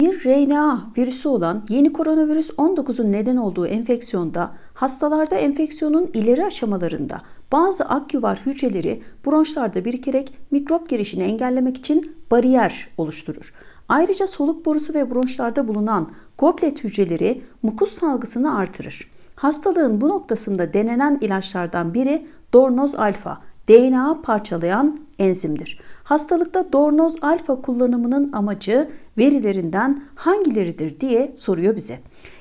RNA virüsü olan yeni koronavirüs 19'un neden olduğu enfeksiyonda hastalarda enfeksiyonun ileri aşamalarında bazı aküvar hücreleri bronşlarda birikerek mikrop girişini engellemek için bariyer oluşturur. Ayrıca soluk borusu ve bronşlarda bulunan goblet hücreleri mukus salgısını artırır. Hastalığın bu noktasında denenen ilaçlardan biri Dornoz alfa, DNA parçalayan enzimdir. Hastalıkta Dornoz alfa kullanımının amacı verilerinden hangileridir diye soruyor bize.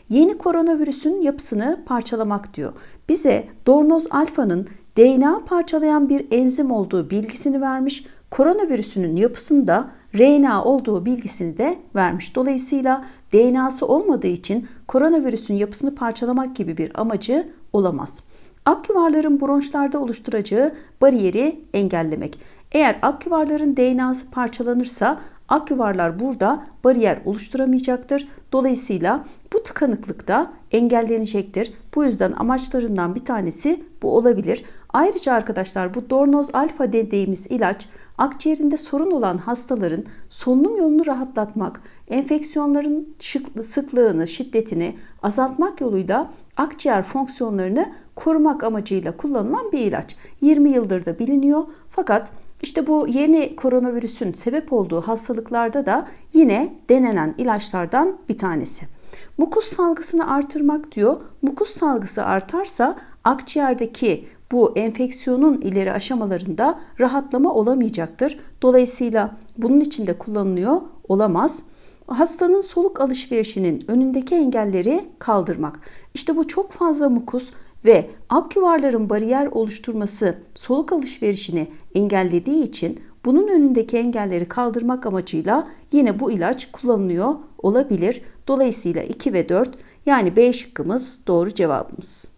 Yeni koronavirüsün yapısını parçalamak diyor. Bize Dornoz alfanın DNA parçalayan bir enzim olduğu bilgisini vermiş. Koronavirüsünün yapısında RNA olduğu bilgisini de vermiş. Dolayısıyla DNA'sı olmadığı için koronavirüsün yapısını parçalamak gibi bir amacı olamaz. Aküvarların bronşlarda oluşturacağı bariyeri engellemek. Eğer aküvarların DNA'sı parçalanırsa aküvarlar burada bariyer oluşturamayacaktır. Dolayısıyla bu tıkanıklık da engellenecektir. Bu yüzden amaçlarından bir tanesi bu olabilir. Ayrıca arkadaşlar bu Dornoz alfa dediğimiz ilaç akciğerinde sorun olan hastaların solunum yolunu rahatlatmak, enfeksiyonların sıklığını, şiddetini azaltmak yoluyla akciğer fonksiyonlarını korumak amacıyla kullanılan bir ilaç. 20 yıldır da biliniyor fakat işte bu yeni koronavirüsün sebep olduğu hastalıklarda da yine denenen ilaçlardan bir tanesi. Mukus salgısını artırmak diyor. Mukus salgısı artarsa akciğerdeki bu enfeksiyonun ileri aşamalarında rahatlama olamayacaktır. Dolayısıyla bunun için de kullanılıyor olamaz. Hastanın soluk alışverişinin önündeki engelleri kaldırmak. İşte bu çok fazla mukus ve aküvarların bariyer oluşturması soluk alışverişini engellediği için bunun önündeki engelleri kaldırmak amacıyla yine bu ilaç kullanılıyor olabilir. Dolayısıyla 2 ve 4 yani B şıkkımız doğru cevabımız.